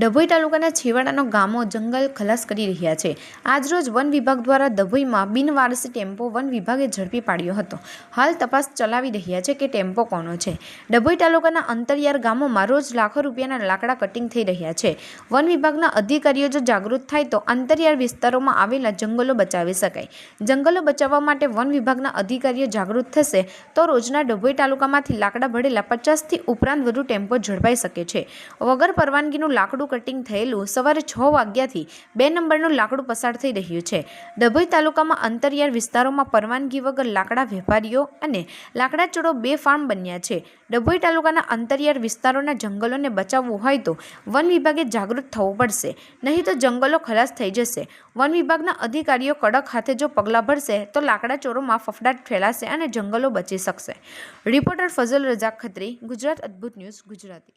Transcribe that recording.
ડભોઈ તાલુકાના છેવાડાનો ગામો જંગલ ખલાસ કરી રહ્યા છે. આજરોજ વન વિભાગ દ્વારા ડભોઈમાં બિનવારસી ટેમ્પો વન વિભાગે ઝડપી પાડ્યો હતો. હાલ તપાસ ચલાવી રહ્યા છે કે ટેમ્પો કોનો છે. ડભોઈ તાલુકાના અંતરિયાળ ગામોમાં રોજ લાખો રૂપિયાના લાકડા કટિંગ થઈ રહ્યા છે. વન વિભાગના અધિકારીઓ જો જાગૃત થાય તો અંતરિયાળ વિસ્તારોમાં આવેલા જંગલો બચાવી શકાય. જંગલો બચાવવા માટે વન વિભાગના અધિકારીઓ જાગૃત થશે તો રોજના ડભોઈ તાલુકામાંથી લાકડા ભરેલા પચાસથી ઉપરાંત વધુ ટેમ્પો ઝડપાઈ શકે છે. વગર પરવાનગીનું લાકડું કટિંગ થયેલું સવારે છ વાગ્યાથી બે નંબરનું લાકડું પસાર થઈ રહ્યું છે. ડભોઈ તાલુકામાં અંતરિયાળ વિસ્તારોમાં પરવાનગી વગર લાકડા વેપારીઓ અને લાકડા ચોરો બે ફાર્મ બન્યા છે. ડભોઈ તાલુકાના અંતરિયાળ વિસ્તારોના જંગલોને બચાવવું હોય તો વન વિભાગે જાગૃત થવું પડશે. નહીં તો જંગલો ખલાસ થઈ જશે. વન વિભાગના અધિકારીઓ કડક હાથે જો પગલાં ભરશે તો લાકડા ચોરોમાં ફફડાટ ફેલાશે અને જંગલો બચી શકશે. રિપોર્ટર ફઝલ રજાક ખત્રી, ગુજરાત અદ્ભુત ન્યૂઝ, ગુજરાતી.